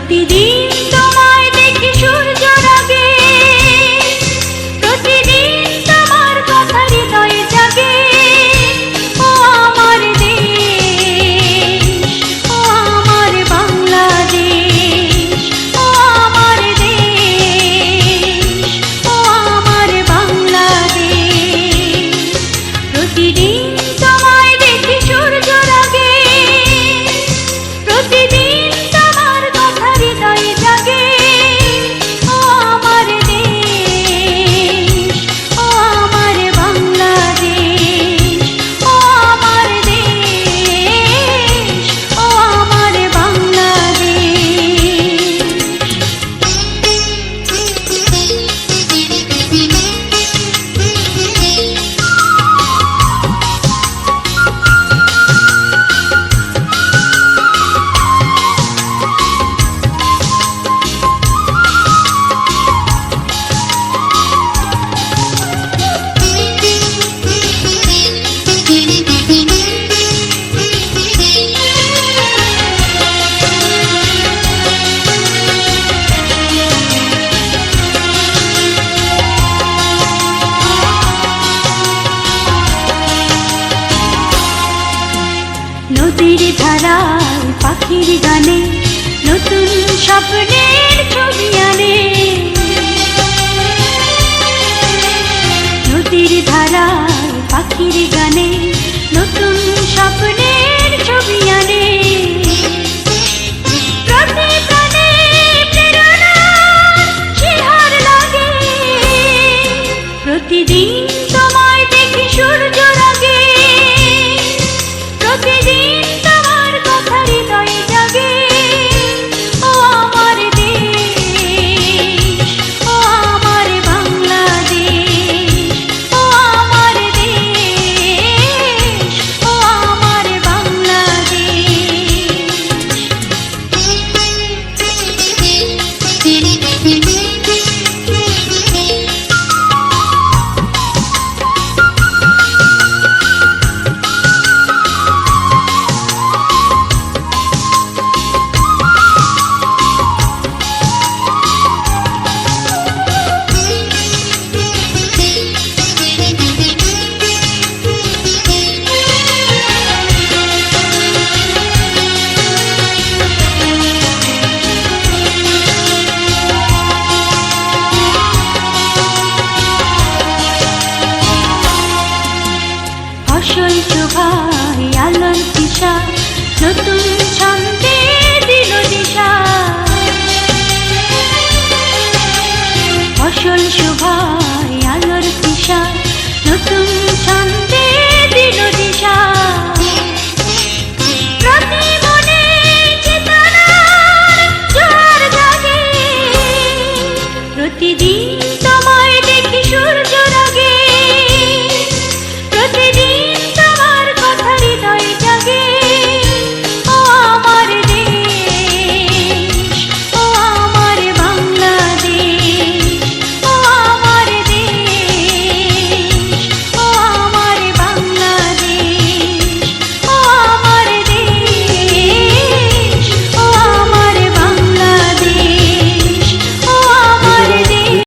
প্রতিদিন তোমায় দেখি সুর রূপের ধারায় পাখির গানে নতুন স্বপ্নের ছবি আনে। নদীর ধারায় পাখির গানে নতুন স্বপ্নের ছবি আনে। প্রতিদিন yo